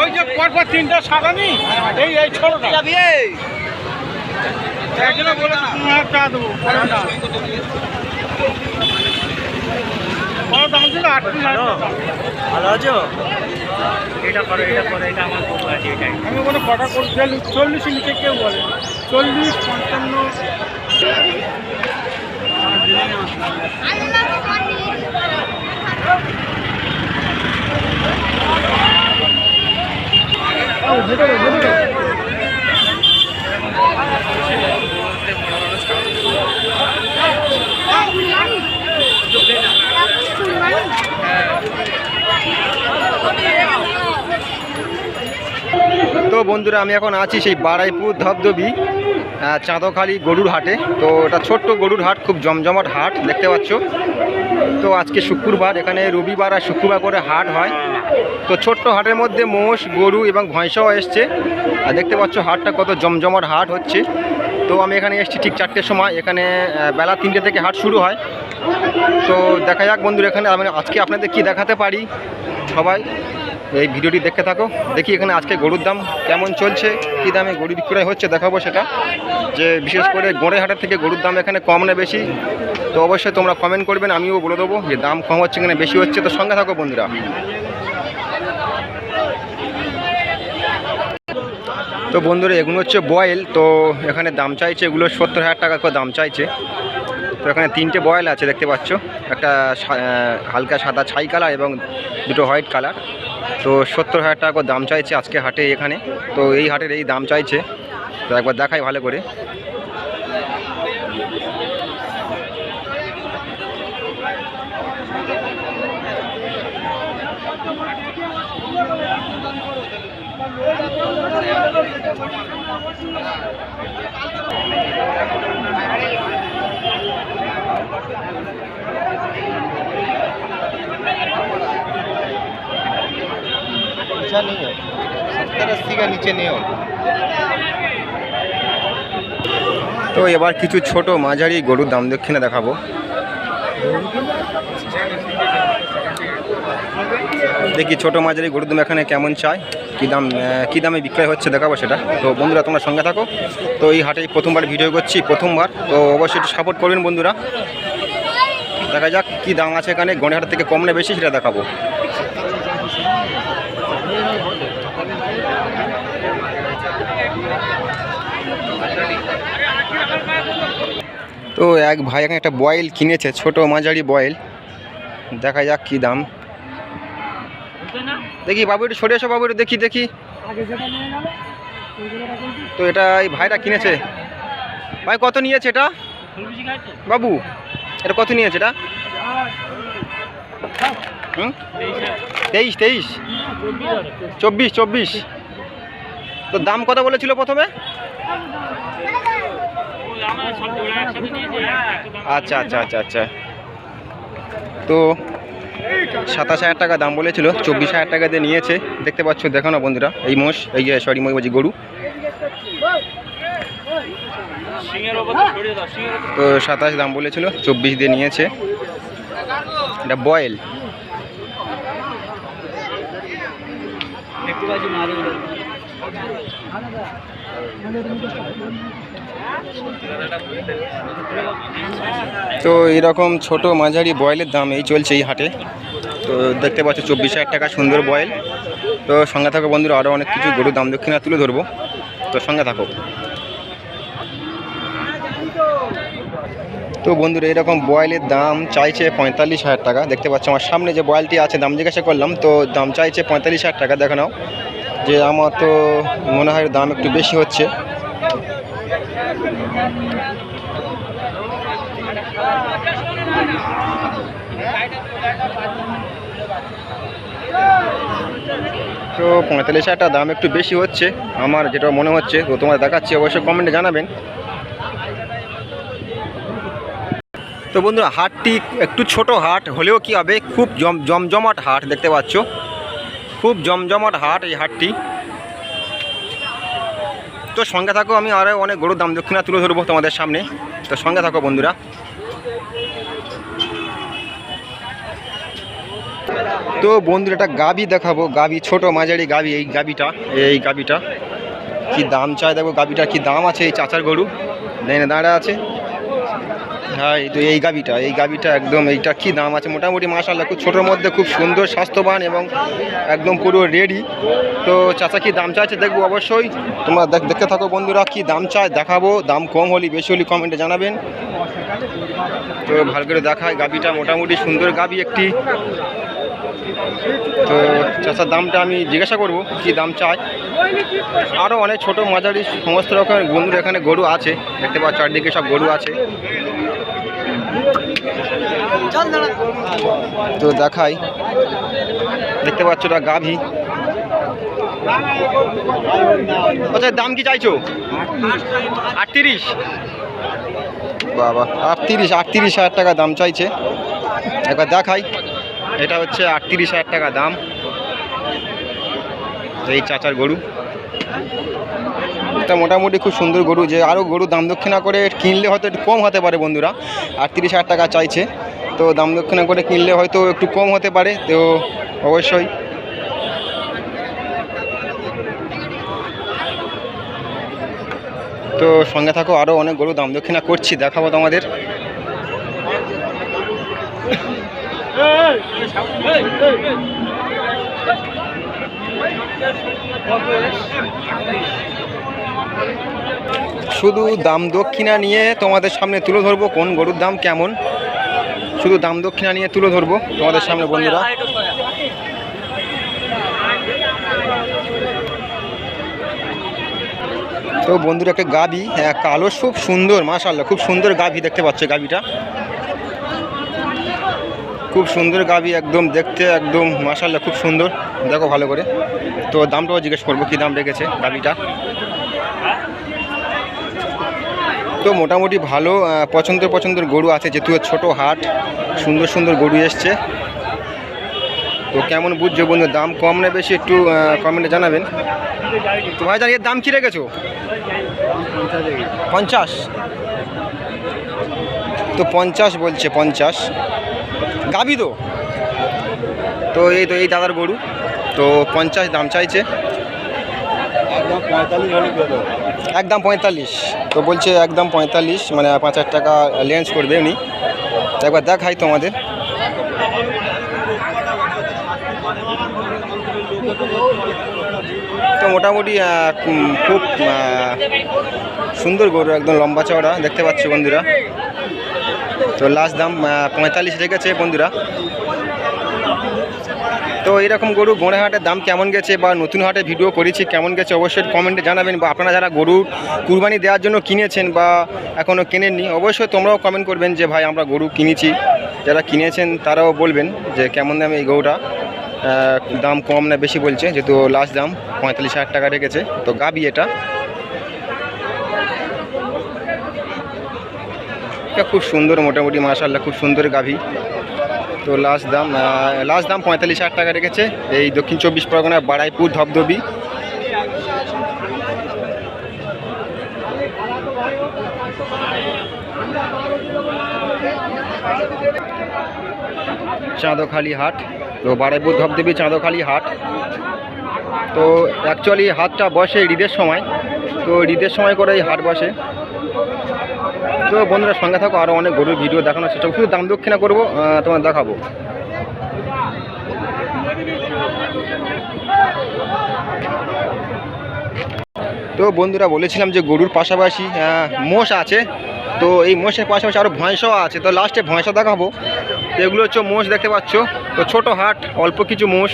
ওই যে পরপর তিনটা সাদা নি এই এই ছোটটা। একজনে বলে টাকা দেবো দাম ছিল আটত্রিশ হাজার টাকা ভালো আছো? এটা করো এটা করো এটা আমার ফটো আছে এটাই। আমি কোনো কটা করে চল্লিশ নিচে কেউ বলে চল্লিশ পঞ্চান্ন। তো বন্ধুরা আমি এখন আছি সেই বারাইপুর ধবধবি। চাঁদখালি গরুর হাটে। তো এটা ছোট্ট গরুর হাট, খুব জমজমাট হাট, দেখতে পাচ্ছ। তো আজকে শুক্রবার, এখানে রবিবার আর শুক্রবার করে হাট হয়। তো ছোট্ট হাটের মধ্যে মোষ, গরু এবং ভৈঁসাও এসছে। আর দেখতে পাচ্ছ হাটটা কত জমজমাট হাট হচ্ছে। তো আমি এখানে এসেছি ঠিক চারটের সময়। এখানে বেলা তিনটে থেকে হাট শুরু হয়। তো দেখা যাক বন্ধুরা, এখানে আমি আজকে আপনাদের কি দেখাতে পারি সবাই। এই ভিডিওটি দেখতে থাকো। দেখি এখানে আজকে গরুর দাম কেমন চলছে, কী দামে গরু বিক্রয় হচ্ছে দেখাবো সেটা। যে বিশেষ করে গোড়ে হাটের থেকে গরুর দাম এখানে কম না বেশি। তো অবশ্যই তোমরা কমেন্ট করবেন, আমিও বলে দেবো যে দাম কম হচ্ছে এখানে বেশি হচ্ছে। তো সঙ্গে থাকো বন্ধুরা। তো বন্ধুরা, এগুলো হচ্ছে বয়েল তো এখানে দাম চাইছে, এগুলো সত্তর হাজার টাকা করে দাম চাইছে। তো এখানে তিনটে বয়েল আছে, দেখতে পাচ্ছ। একটা হালকা সাদা ছাই কালার এবং দুটো হোয়াইট কালার তো সত্তর হাজার টাকা দাম চাইছে আজকে হাটে এখানে। তো এই হাটের এই দাম চাইছে। তো একবার দেখাই ভালো করে। अच्छा नहीं है सत्तर अस्सी का नीचे नहीं हो তো এবার কিছু ছোট মাঝারি গরুর দাম দক্ষিণে দেখাবো দেখি ছোট মাঝারি গরুর দাম এখানে কেমন চাই কী দাম আহ, কী দামে বিক্রয় হচ্ছে দেখাবো সেটা তো বন্ধুরা তোমরা সঙ্গে থাকো তো এই হাটেই প্রথমবার ভিডিও করছি প্রথমবার তো অবশ্যই একটু সাপোর্ট করবেন বন্ধুরা দেখা যাক কী দাম আছে এখানে গণেহাট থেকে কম না বেশি সেটা দেখাবো তো এক ভাই এখানে একটা বয়েল কিনেছে, ছোট মাঝারি বয়েল। দেখা যাক কি দাম। দেখি, বাবু একটু সরে এসো, বাবু একটু দেখি দেখি। তো এটা এই ভাইরা কিনেছে। ভাই, কত নিয়েছে এটা? বাবু, এটা কত নিয়েছে এটা? হুম? তেইশ তেইশ। চব্বিশ চব্বিশ। তো দাম কত বলেছিল প্রথমে? আচ্ছা আচ্ছা আচ্ছা আচ্ছা। তো সাতাশ হাজার টাকা দাম বলেছিল, চব্বিশ হাজার টাকা দিয়ে নিয়েছে। দেখতে পাচ্ছ, দেখো না বন্ধুরা, এই মোষ, এই যে সরি মই বলছি গরু। তো সাতাশ দাম বলেছিল, চব্বিশ দিয়ে নিয়েছে। এটা বয়েল। তো এরকম ছোট মাঝারি বয়েলের দাম এই চলছে এই হাটে। তো দেখতে পাচ্ছ চব্বিশ হাজার টাকা সুন্দর বয়েল। তো সঙ্গে থাকো বন্ধুরা আরও অনেক কিছু গরুর দাম দক্ষিণা তুলে ধরবো। তো সঙ্গে থাকো। তো বন্ধুরা, এরকম বয়েলের দাম চাইছে পঁয়তাল্লিশ হাজার টাকা। দেখতে পাচ্ছ আমার সামনে যে বয়েলটি আছে, দাম জিজ্ঞাসা করলাম, তো দাম চাইছে পঁয়তাল্লিশ হাজার টাকা। দেখে নাও। যে আমার তো মনে হয় দাম একটু বেশি হচ্ছে। তো পঁয়তাল্লিশ হাজার দাম একটু বেশি হচ্ছে। আমার যেটা মনে হচ্ছে, তো তোমার দেখাচ্ছি, অবশ্যই কমেন্টে জানাবেন। তো বন্ধুরা, হাটটি একটু ছোট হাট, হলেও কি হবে? খুব জম, জমজমাট হাট দেখতে পাচ্ছ। খুব জমজমাট হাট এই হাটটি। তো সঙ্গে থাকো, আমি আরও অনেক গরুর দাম দক্ষিণা তুলে ধরবো তোমাদের সামনে। তো সঙ্গে থাকো বন্ধুরা। তো বন্ধুরা, একটা গাবি দেখাবো। গাবি, ছোট মাঝারি গাবি, এই গাবিটা এই গাবিটা। কি দাম চাই দেখো গাবিটা কি দাম আছে এই চাচার গরু? দাঁড়া আছে। হ্যাঁ এই তো এই গাবিটা এই গাবিটা একদম, এইটা কি দাম আছে? মোটামুটি মাসাল্লাহ খুব ছোটোর মধ্যে খুব সুন্দর, স্বাস্থ্যবান এবং একদম পুরো রেডি তো চাচা, কি দাম চাইছে দেখব অবশ্যই। তোমরা দেখ- দেখতে থাকো বন্ধুরা, কি দাম চায় দেখাবো। দাম কম হলে বেশি হলে কমেন্টে জানাবেন। তো ভালো করে দেখায় গাবিটা মোটামুটি সুন্দর গাবি একটি। তো চাচার দামটা আমি জিজ্ঞাসা করব, কি দাম চায়? আরও অনেক ছোট মাঝারি সমস্ত রকমের বন্ধুর এখানে গরু আছে। দেখতে পাচ্ছ, চারদিকে সব গরু আছে। তো দেখাই। দেখতে পাচ্ছ ওটা গাভী। আচ্ছা দাম কি চাইছো? আটত্রিশ। বাবা, আটত্রিশ আটত্রিশ হাজার টাকা দাম চাইছে। একবার দেখাই। এটা হচ্ছে আটত্রিশ হাজার টাকা দাম। এই চাচার গরু। এটা মোটামুটি খুব সুন্দর গরু যে আরও গরু দাম দক্ষিণা করে কিনলে হয়তো একটু কম হতে পারে বন্ধুরা আটত্রিশ হাজার টাকা চাইছে তো দাম দক্ষিণা করে কিনলে হয়তো একটু কম হতে পারে তো অবশ্যই তো সঙ্গে থাকো আরও অনেক গরু দাম দক্ষিণা করছি দেখাবো তোমাদের শুধু দাম দক্ষিণা নিয়ে তোমাদের সামনে তুলে ধরবো, কোন গরুর দাম কেমন? শুধু দাম দক্ষিণা নিয়ে তুলে ধরবো তোমাদের সামনে বন্ধুরা। তো বন্ধুরা, একটা গাবি কালো, খুব সুন্দর মাশাল্লাহ খুব সুন্দর গাবি দেখতে পাচ্ছ গাবিটা খুব সুন্দর গাবি একদম দেখতে একদম মাশাল্লাহ খুব সুন্দর। দেখো ভালো করে। তো দামটাও জিজ্ঞেস করব কী দাম রেখেছে গাবিটা? তো মোটামুটি ভালো আহ, পছন্দের পছন্দের গরু আছে যেহেতু ছোট হাট সুন্দর সুন্দর গরু এসছে। তো কেমন বুঝছ বন্ধু দাম কম না বেশি একটু কমেন্টে জানাবেন। তো ভাই এর দাম কী রেখেছো? পঞ্চাশ। তো পঞ্চাশ বলছে পঞ্চাশ। গাবি তো। তো এই তো, এই দাদার গরু। তো পঞ্চাশ দাম চাইছে। একদম পঁয়তাল্লিশ। তো বলছে একদম পঁয়তাল্লিশ মানে পাঁচ হাজার টাকা লেন্স করবে উনি। একবার দেখাই তোমাদের। তো মোটামুটি খুব সুন্দর গরু, একদম লম্বা চওড়া। দেখতে পাচ্ছ বন্ধুরা। তো লাস্ট দাম পঁয়তাল্লিশ রেখেছে বন্ধুরা। তো এরকম গরু হাটের দাম কেমন গেছে বা নতুন হাটে ভিডিও করেছি, কেমন গেছে অবশ্যই কমেন্টে জানাবেন বা আপনারা যারা গরু কুরবানি দেওয়ার জন্য কিনেছেন বা এখনও কেনেননি, অবশ্যই তোমরাও কমেন্ট করবেন যে ভাই আমরা গরু কিনেছি। যারা কিনেছেন তারাও বলবেন যে কেমন দামে এই গরুটা। দাম কম না বেশি বলছে, যেহেতু লাস্ট দাম পঁয়তাল্লিশ হাজার টাকা রেখেছে। তো গাবি এটা। এটা খুব সুন্দর, মোটামুটি মাশাল্লাহ খুব সুন্দর গাভী। তো লাস্ট দাম লাস্ট দাম পঁয়তাল্লিশ হাজার টাকা রেখেছে। এই দক্ষিণ চব্বিশ পরগনা বাড়াইপুর ধবধবি। চাঁদোখালি হাট, তো বাড়াইপুর ধবধবি চাঁদোখালি হাট। তো অ্যাকচুয়ালি হাটটা বসে ঈদের সময়। তো ঈদের সময় করে এই হাট বসে। তো বন্ধুরা সঙ্গে থাকো আরও অনেক গরুর ভিডিও দেখানোর চেষ্টা। শুধু দাম দক্ষিণা করব তোমার দেখাবো। তো বন্ধুরা বলেছিলাম যে গরুর পাশাপাশি মোষ আছে। তো এই মোষের পাশাপাশি আরও ভয়সাও আছে। তো লাস্টে ভয়সা দেখাবো। তো এগুলো হচ্ছে মোষ দেখতে পাচ্ছ। তো ছোট হাট, অল্প কিছু মোষ।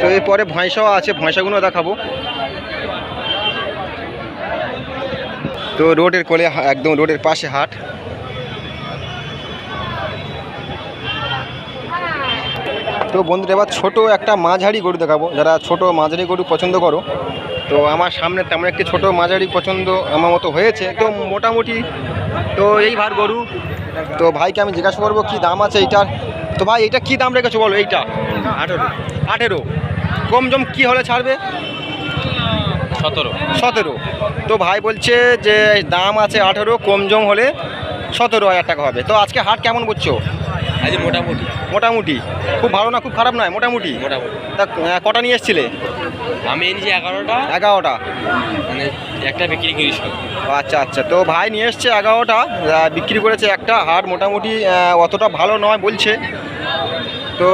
তো এরপরে ভয়সাও আছে, ভয়সাগুলো দেখাবো। তো রোডের কোলে একদম রোডের পাশে হাট। তো বন্ধুরা, এবার ছোট একটা মাঝারি গরু দেখাবো। যারা ছোট মাঝারি গরু পছন্দ করো, তো আমার সামনে তেমন একটি ছোট মাঝারি পছন্দ আমার মতো হয়েছে। তো মোটামুটি তো এই ভার গরু। তো ভাইকে আমি জিজ্ঞাসা করব, কি দাম আছে এইটার? তো ভাই, এটা কী দাম রেখেছো বলো, এইটা? আঠেরো। আঠেরো। কম জম কী হলে ছাড়বে? সতেরো। সতেরো। তো ভাই বলছে যে দাম আছে আঠেরো কম জম হলে সতেরো হাজার টাকা হবে। তো আজকে হাট কেমন বুঝছ আজ মোটামুটি। মোটামুটি। খুব ভালো না খুব খারাপ নয়? মোটামুটি? মোটামুটি। তা কটা নিয়ে এসছিলে? আমি এনেছি এগারোটা। এগারোটা। মানে একটা বিক্রি করি আচ্ছা আচ্ছা। তো ভাই নিয়ে এসছে এগারোটা। বিক্রি করেছে একটা। হাট মোটামুটি অতটা ভালো নয় বলছে। তো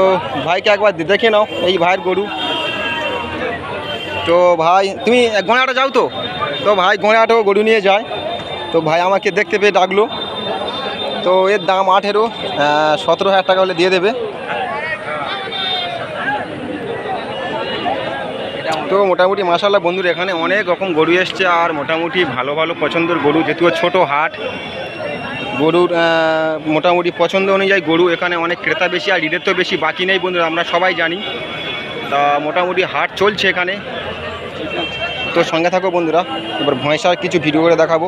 ভাইকে একবার দেখে নাও। এই ভাইয়ের গরু। তো ভাই, তুমি গোড়াটা যাও তো? তো ভাই গোড়াটাও গরু নিয়ে যায়। তো ভাই, আমাকে দেখতে পেয়ে ডাকলো। তো এর দাম আঠেরো সতেরো হাজার টাকা হলে দিয়ে দেবে। তো মোটামুটি মাসাল্লাহ বন্ধুর, এখানে অনেক রকম গরু এসছে আর মোটামুটি ভালো ভালো পছন্দের গরু, যেহেতু ছোট হাট। গরুর মোটামুটি পছন্দ অনুযায়ী গরু এখানে অনেক ক্রেতা বেশি আর ঈদের তো বেশি বাকি নেই বন্ধুরা, আমরা সবাই জানি। তা মোটামুটি হাট চলছে এখানে। তো সঙ্গে থাকো বন্ধুরা, এবার ভয়সার কিছু ভিডিও করে দেখাবো।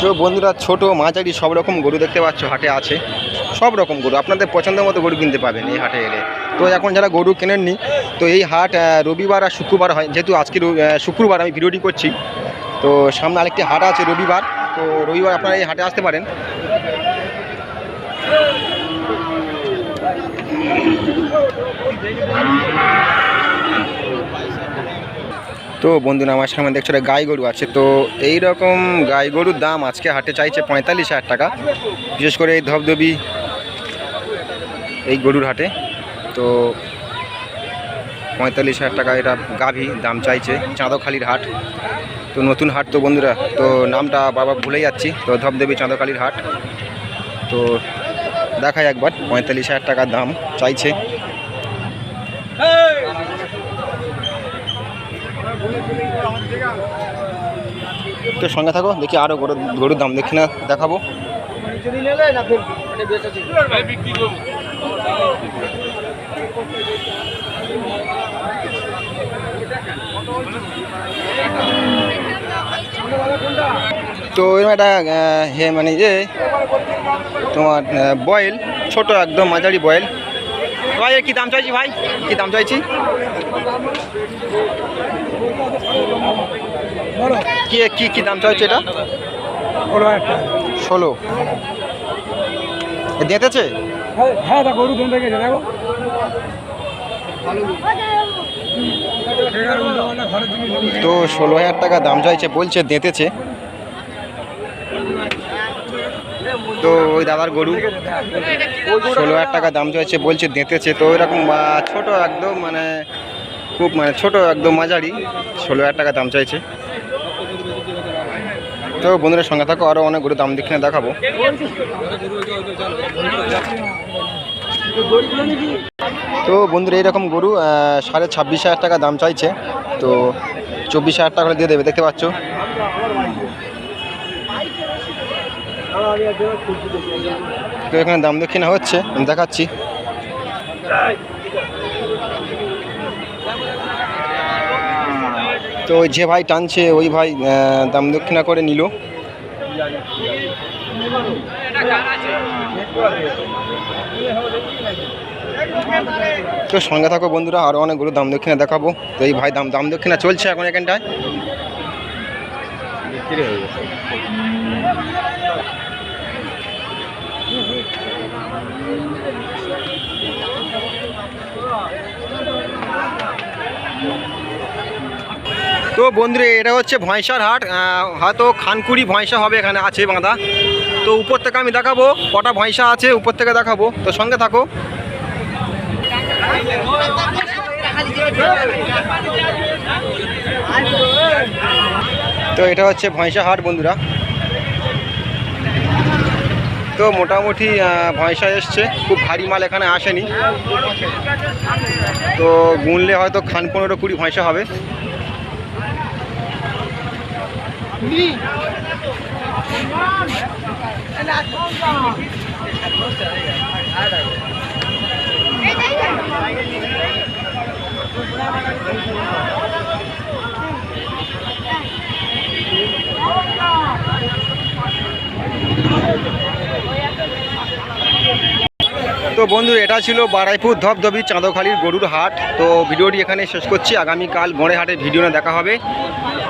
তো বন্ধুরা, ছোট, মাঝারি সব রকম গরু দেখতে পাচ্ছ, হাটে আছে। সব রকম গরু, আপনাদের পছন্দের মতো গরু কিনতে পাবেন এই হাটে এলে। তো এখন যারা গরু কেনেননি, তো এই হাট রবিবার আর শুক্রবার হয়, যেহেতু আজকে শুক্রবার আমি ভিডিওটি করছি, তো সামনে আরেকটি হাট আছে রবিবার, তো রবিবার আপনারা এই হাটে আসতে পারেন। তো বন্ধুরা আমার সামনে দেখছ গাই গরু আছে, তো এই রকম গাই গরুর দাম আজকে হাটে চাইছে পঁয়তাল্লিশ হাজার টাকা, বিশেষ করে এই ধবধবি এই গরুর হাটে, তো পঁয়তাল্লিশ হাজার টাকা এটা গাভী দাম চাইছে, চাঁদখালির হাট, তো নতুন হাট তো বন্ধুরা, তো নামটা বাবা ভুলে যাচ্ছি, তো ধবধবি চাঁদখালির হাট, তো দেখাই একবার, পঁয়তাল্লিশ হাজার টাকার দাম চাইছে। তো সঙ্গে থাকো, দেখি আরও গরুর গরুর দাম দেখি না, দেখাবো। তো এরকম একটা হে মানে যে, তোমার বয়েল, ছোট একদম মাঝারি বয়েল। ভাই কি দাম চাইছি ভাই? কি দাম চাইছি? কি কি কি দাম চাইছে এটা? ষোলো দেঁতেছে হ্যাঁ তা গরু দন্দে গেছে দেখো। তো ষোলো হাজার টাকা দাম চাইছে বলছে দেঁতেছে। তো ওই দাদার গরু ষোলো হাজার টাকা দাম চাইছে বলছে দেঁতেছে। তো এরকম আহ, ছোট একদম মানে খুব মানে ছোট একদম মাঝারি ষোলো হাজার টাকা দাম চাইছে। তো বন্ধুরা সঙ্গে থাকো আরও অনেক গরু দাম দেখে দেখাবো। তো বন্ধুরা এইরকম গরু সাড়ে ছাব্বিশ হাজার টাকা দাম চাইছে। তো চব্বিশ হাজার টাকা দিয়ে দেবে, দেখতে পাচ্ছ? তো এখানে দাম দক্ষিণা হচ্ছে, আমি দেখাচ্ছি। তো যে ভাই টানছে, ওই ভাই দাম দক্ষিণা করে নিল। তো সঙ্গে থাকো বন্ধুরা আরও অনেকগুলো দাম দক্ষিণা দেখাবো। তো এই ভাই দাম দাম দক্ষিণা চলছে এখন এখানটায়। তো বন্ধুরা, এটা হচ্ছে ভয়সার হাট হয়তো খানকুড়ি ভয়সা হবে এখানে, আছে বাঁধা। তো উপর থেকে আমি দেখাবো, কটা ভয়সা আছে, উপর থেকে দেখাবো। তো সঙ্গে থাকো। তো এটা হচ্ছে ভয়সা হাট, বন্ধুরা। তো মোটামুটি ভয়সা এসছে। খুব ভারী মাল এখানে আসেনি। তো গুনলে হয়তো খান পনেরো কুড়ি ভয়সা হবে। তো বন্ধু, এটা ছিল বারাইপুর ধবধবি চাঁদখালির গরুর হাট। তো ভিডিওটি এখানে শেষ করছি। আগামীকাল গড়ে হাটে ভিডিও না দেখা হবে।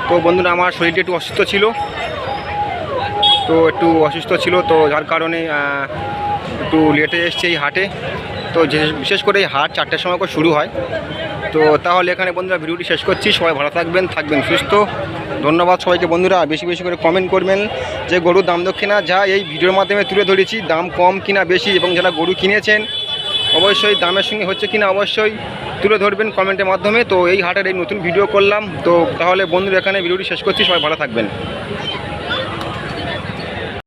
তো বন্ধুরা, আমার শরীরটা একটু অসুস্থ ছিল। তো একটু অসুস্থ ছিল, তো যার কারণে একটু লেটে এসছে এই হাটে। তো বিশেষ করে এই হাট চারটের সময় করে শুরু হয়। তো তাহলে এখানে বন্ধুরা, ভিডিওটি শেষ করছি। সবাই ভালো থাকবেন থাকবেন সুস্থ। ধন্যবাদ সবাইকে বন্ধুরা, বেশি বেশি করে কমেন্ট করবেন যে গরুর দাম দক্ষিণা। যা এই ভিডিওর মাধ্যমে তুলে ধরেছি, দাম কম কিনা বেশি এবং যারা গরু কিনেছেন, অবশ্যই দামের সঙ্গে হচ্ছে কিনা অবশ্যই তুলে ধরবেন কমেন্টের মাধ্যমে। তো এই হাটের এই নতুন ভিডিও করলাম। তো তাহলে বন্ধুরা, এখানে ভিডিওটি শেষ করছি। সবাই ভালো থাকবেন।